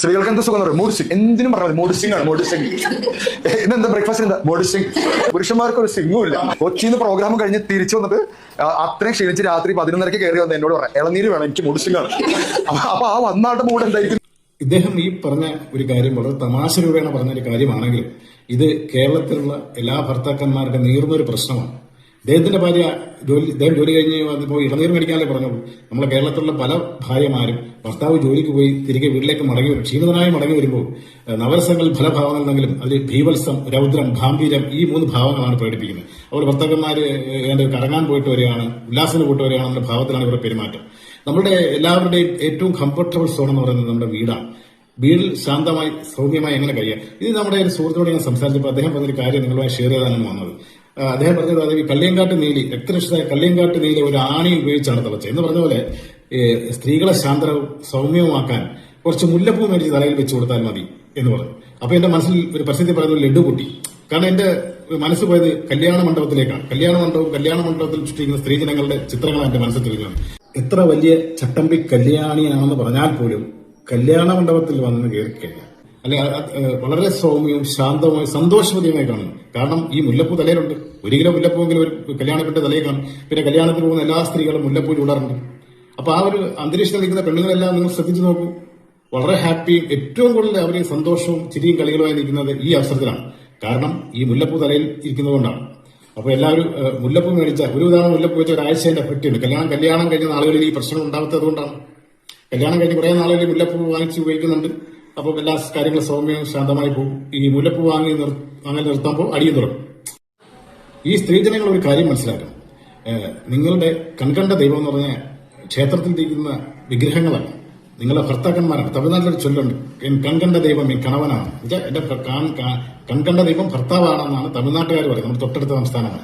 സ്ത്രീകൾക്ക് എന്ത് സുഖം മൂഡ് സിംഗ്. എന്തിനും പറഞ്ഞാൽ മൂഡ് സിംഗ് ആണ് മൂഡ് സിംഗ്. ഇന്നെന്താ ബ്രേക്ക്ഫാസ്റ്റ് എന്താ മൂഡ് സിംഗ്. പുരുഷന്മാർക്ക് ഒരു സിംഗും ഇല്ല. കൊച്ചിന്ന് പ്രോഗ്രാം കഴിഞ്ഞ് തിരിച്ചു വന്നിട്ട് അത്രയും ക്ഷീണിച്ച് രാത്രി പതിനൊന്നരക്ക് കയറി വന്ന് എന്നോട് പറയാം ഇളനീര് വേണം എനിക്ക് മൂഡ് സിംഗ് ആണ്. അപ്പൊ ആ വന്നാട്ട് മൂഡ് എന്തായിരിക്കും? ഇദ്ദേഹം ഈ പറഞ്ഞ ഒരു കാര്യം വളരെ തമാശ രൂപേണ പറഞ്ഞ ഒരു കാര്യമാണെങ്കിലും ഇത് കേരളത്തിലുള്ള എല്ലാ ഭർത്താക്കന്മാരുടെ നീർന്നൊരു പ്രശ്നമാണ്. ഇദ്ദേഹത്തിന്റെ ഭാര്യ ജോലി ഇദ്ദേഹം ജോലി കഴിഞ്ഞ് വന്നപ്പോൾ ഇളനീർ മേടിക്കാനല്ലേ പറഞ്ഞു നമ്മുടെ കേരളത്തിലുള്ള പല ഭാര്യമാരും ഭർത്താവ് ജോലിക്ക് പോയി തിരികെ വീട്ടിലേക്ക് മടങ്ങി വരും. ക്ഷീണിതനായി മടങ്ങി വരുമ്പോൾ നവരസങ്ങൾ ഫലഭാവങ്ങൾ അതിൽ ഭീവത്സം രൗദ്രം ഗാംഭീര്യം ഈ മൂന്ന് ഭാവങ്ങളാണ് പ്രകടിപ്പിക്കുന്നത്. അവർ ഭർത്താക്കന്മാര് ഏതാണ്ട് കറങ്ങാൻ പോയിട്ട് വരികയാണ് ഉല്ലാസത്തിന് പോയിട്ട് വരികയാണ് എന്ന ഭാവത്തിലാണ് ഇവരുടെ പെരുമാറ്റം. നമ്മുടെ എല്ലാവരുടെയും ഏറ്റവും കംഫർട്ടബിൾ സോൺ എന്ന് പറയുന്നത് നമ്മുടെ വീടാണ്. വീട്ടിൽ ശാന്തമായി സൗമ്യമായി എങ്ങനെ കഴിയാം? ഇത് നമ്മുടെ ഒരു സുഹൃത്തോട് ഞാൻ സംസാരിച്ചപ്പോൾ അദ്ദേഹം പറഞ്ഞൊരു കാര്യം നിങ്ങളുമായി ഷെയർ ചെയ്താനാണ് വന്നത്. അദ്ദേഹം പറഞ്ഞത് അത് ഈ കല്ലിയങ്കാട്ട് നീലി രക്തരക്ഷിതായ കല്ലിയങ്കാട്ട് നീലി ഒരു ആണി ഉപയോഗിച്ചാണ് തിളച്ചത് എന്ന് പറഞ്ഞ പോലെ സ്ത്രീകളെ ശാന്തവും സൗമ്യവുമാക്കാൻ കുറച്ച് മുല്ലപ്പൂ മേടിച്ച് തലയിൽ വെച്ച് കൊടുത്താൽ മതി എന്ന് പറഞ്ഞു. അപ്പൊ എന്റെ മനസ്സിൽ ഒരു പ്രസിദ്ധി പറയുന്ന ലഡു പൊട്ടി. കാരണം എന്റെ മനസ്സ് പോയത് കല്യാണ മണ്ഡപത്തിലേക്കാണ്. കല്യാണ മണ്ഡപം കല്യാണ മണ്ഡപത്തിൽ സൃഷ്ടിക്കുന്ന സ്ത്രീജനങ്ങളുടെ ചിത്രങ്ങളാണ് എന്റെ മനസ്സിൽ തെളിഞ്ഞത്. എത്ര വലിയ ചട്ടമ്പി കല്യാണിയാണെന്ന് പറഞ്ഞാൽ പോലും കല്യാണ മണ്ഡപത്തിൽ വന്ന് കയറി കഴിഞ്ഞാൽ അല്ലെ വളരെ സൗമ്യവും ശാന്തവുമായി സന്തോഷവതിയുമായി കാണുന്നു കാരണം ഈ മുല്ലപ്പൂ തലയിലുണ്ട്. ഒരു കിലോ മുല്ലപ്പൂവെങ്കിലും ഒരു കല്യാണപ്പെട്ട തലയിൽ കാണും. പിന്നെ കല്യാണത്തിന് പോകുന്ന എല്ലാ സ്ത്രീകളും മുല്ലപ്പൂ ചൂടാറുണ്ട്. അപ്പൊ ആ ഒരു അന്തരീക്ഷത്തിൽ നിൽക്കുന്ന പെണ്ണുങ്ങളെല്ലാം നിങ്ങൾ ശ്രദ്ധിച്ചു നോക്കൂ. വളരെ ഹാപ്പിയും ഏറ്റവും കൂടുതൽ അവർ സന്തോഷവും ചിരിയും കളികളുമായി നിൽക്കുന്നത് ഈ അവസരത്തിലാണ്. കാരണം ഈ മുല്ലപ്പൂ തലയിൽ ഇരിക്കുന്നതുകൊണ്ടാണ് അപ്പൊ എല്ലാവരും മുല്ലപ്പൂ മേടിച്ച ഒരു ഉദാഹരണം മുല്ലപ്പൂ വെച്ച എഫക്റ്റ് ഉണ്ട് കല്യാണം കല്യാണം കഴിഞ്ഞ നാളുകളിൽ ഈ പ്രശ്നം ഉണ്ടാകാത്തത് കൊണ്ടാണ് കല്യാണം കഴിഞ്ഞ് കുറെ നാളുകളിൽ മുല്ലപ്പൂ വാങ്ങിച്ച് ഉപയോഗിക്കുന്നുണ്ട്. അപ്പോൾ എല്ലാ കാര്യങ്ങളും സൗമ്യവും ശാന്തമായി പോകും. ഈ മുല്ലപ്പൂ വാങ്ങി നിർ അങ്ങനെ നിർത്തുമ്പോൾ അടിയും തുടങ്ങും ഈ സ്ത്രീജനങ്ങൾ ഒരു കാര്യം മനസ്സിലാക്കണം. നിങ്ങളുടെ കൺകണ്ട ദൈവം എന്ന് പറഞ്ഞ ക്ഷേത്രത്തിൽ ഇരിക്കുന്ന വിഗ്രഹങ്ങളല്ല നിങ്ങളെ ഭർത്താക്കന്മാരാണ്. തമിഴ്നാട്ടിലൊരു ചൊല്ലുണ്ട്. കൺകണ്ട ദൈവം എൻ കണവനാണ്. എന്റെ കൺകണ്ട ദൈവം ഭർത്താവാണെന്നാണ് തമിഴ്നാട്ടുകാർ പറയുന്നത്. നമ്മുടെ തൊട്ടടുത്ത സംസ്ഥാനമാണ്.